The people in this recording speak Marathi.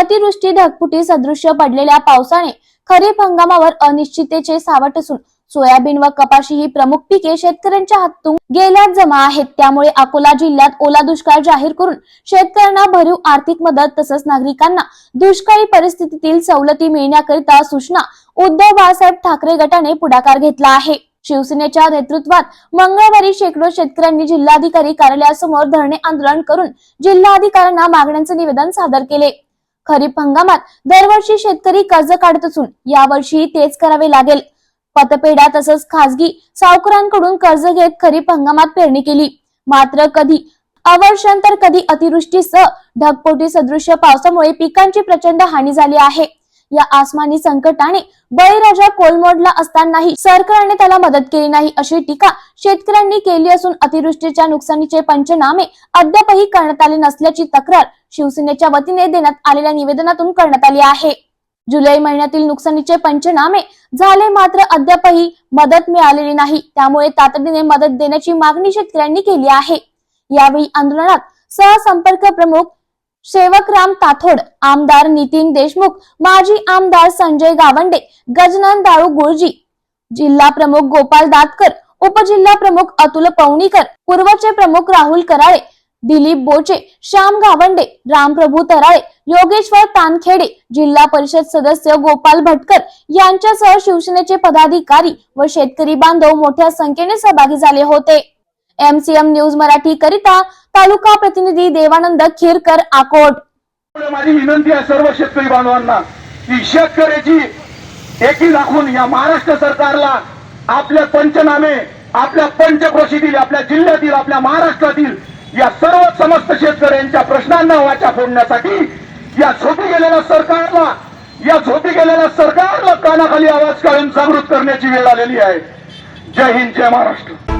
अतिवृष्टी ढगफुटी सदृश्य पडलेल्या पावसाने खरीप हंगामावर अनिश्चिततेचे सावट असून सोयाबीन व कपाशी ही प्रमुख पिके शेतकऱ्यांच्या हातून गेल्यात जमा आहेत. त्यामुळे अकोला जिल्ह्यात ओला दुष्काळ जाहीर करून शेतकऱ्यांना भरीव आर्थिक मदत तसंच नागरिकांना दुष्काळी परिस्थितीतील सवलती मिळण्याकरिता सूचना उद्धव बाळासाहेब ठाकरे गटाने पुढाकार घेतला आहे. शिवसेनेच्या नेतृत्वात मंगळवारी शेकडो शेतकऱ्यांनी जिल्हाधिकारी कार्यालयासमोर धरणे आंदोलन करून जिल्हाधिकाऱ्यांना मागण्यांचे निवेदन सादर केले. खरीप हंगामात दरवर्षी शेतकरी कर्ज काढत असून यावर्षीही तेच करावे लागेल. पतपेढ्या तसंच खासगी सावकारांकडून कर्ज घेत खरीप हंगामात पेरणी केली. मात्र कधी अवर्षण तर कधी अतिवृष्टीसह ढगपोटी सदृश्य पावसामुळे पिकांची प्रचंड हानी झाली आहे. या आसमानी संकटाने बळीराजा कोलमोडला असतानाही सरकारने त्याला मदत केली नाही अशी टीका शेतकऱ्यांनी केली असून अतिवृष्टीच्या नुकसानीचे पंचनामे अद्यापही करण्यात आले नसल्याची तक्रार शिवसेनेच्या वतीने देण्यात आलेल्या निवेदनातून करण्यात आली आहे. जुलै महिन्यातील नुकसानीचे पंचनामे झाले मात्र अद्यापही मदत मिळालेली नाही. त्यामुळे तातडीने मदत देण्याची मागणी शेतकऱ्यांनी केली आहे. यावेळी आंदोलनात सहसंपर्क प्रमुख सेवकराम ताथोड आमदार नितीन देशमुख माजी आमदार संजय गावंडे गजनन दाळू गुळजी जिल्हा प्रमुख गोपाल दातकर उपजिल्हा प्रमुख अतुल पवणीकर पूर्वचे प्रमुख राहुल कराळे दिलीप बोचे श्याम गावंडे रामप्रभू तराळे योगेश्वर तानखेडे जिल्हा परिषद सदस्य गोपाल भटकर यांच्यासह शिवसेनेचे पदाधिकारी व शेतकरी बांधव मोठ्या संख्येने सहभागी झाले होते. एमसीएम न्यूज मराठी करिता तालुका प्रतिनिधी देवानंद खिरकर आकोट. माझी विनंती आहे सर्व शेतकरी बांधवांना की शेतकऱ्याची एकी दाखवून या महाराष्ट्र सरकारला आपल्या पंचनामे आपल्या पंचक्रोशीतील आपल्या जिल्ह्यातील आपल्या महाराष्ट्रातील या सर्व समस्त शेतकऱ्यांच्या प्रश्नांना वाचा फोडण्यासाठी या झोपी गेलेल्या सरकारला या झोपी गेलेल्या सरकारला कानाखाली आवाज काढून जागृत करण्याची वेळ आलेली आहे. जय हिंद जय महाराष्ट्र.